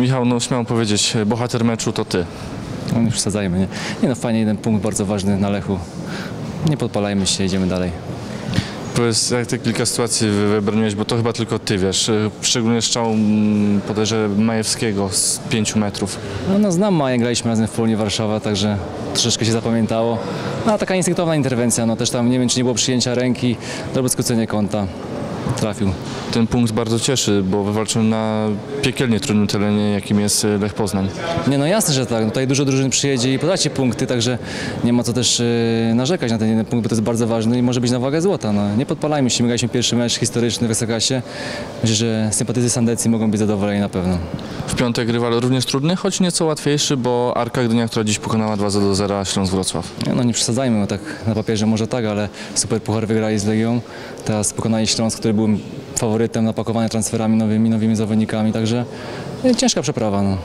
Michał, no śmiało powiedzieć, bohater meczu to ty. No nie przesadzajmy, nie? Nie no, fajnie, jeden punkt bardzo ważny na Lechu. Nie podpalajmy się, idziemy dalej. Powiedz, jak te kilka sytuacji wy- wybroniłeś, bo to chyba tylko ty wiesz. y, Szczególnie strzał, mm, podejrzewam, Majewskiego z 5 metrów. No, no znam Maję, graliśmy razem w Polonii Warszawa, także troszeczkę się zapamiętało. No, a taka instynktowna interwencja, no też tam nie wiem, czy nie było przyjęcia ręki, dobre skrócenie kąta. Trafił. Ten punkt bardzo cieszy, bo wywalczył na piekielnie trudnym terenie, jakim jest y, Lech Poznań. Nie no jasne, że tak. No, tutaj dużo drużyn przyjedzie i podacie punkty, także nie ma co też yy, narzekać na ten jeden punkt, bo to jest bardzo ważny i może być na wagę złota. No. Nie podpalajmy się, my graliśmy pierwszy mecz historyczny w Ekstraklasie. Myślę, że sympatycy Sandecji mogą być zadowoleni na pewno. W piątek rywal również trudny, choć nieco łatwiejszy, bo Arka Gdynia, która dziś pokonała 2 do 0 Śląsk Wrocław. Nie, No nie przesadzajmy, bo tak na papierze może tak, ale super puchar wygrali z Legią. Teraz pokonali Śląsk, który był faworytem napakowany transferami nowymi, nowymi zawodnikami, także e, ciężka przeprawa. No.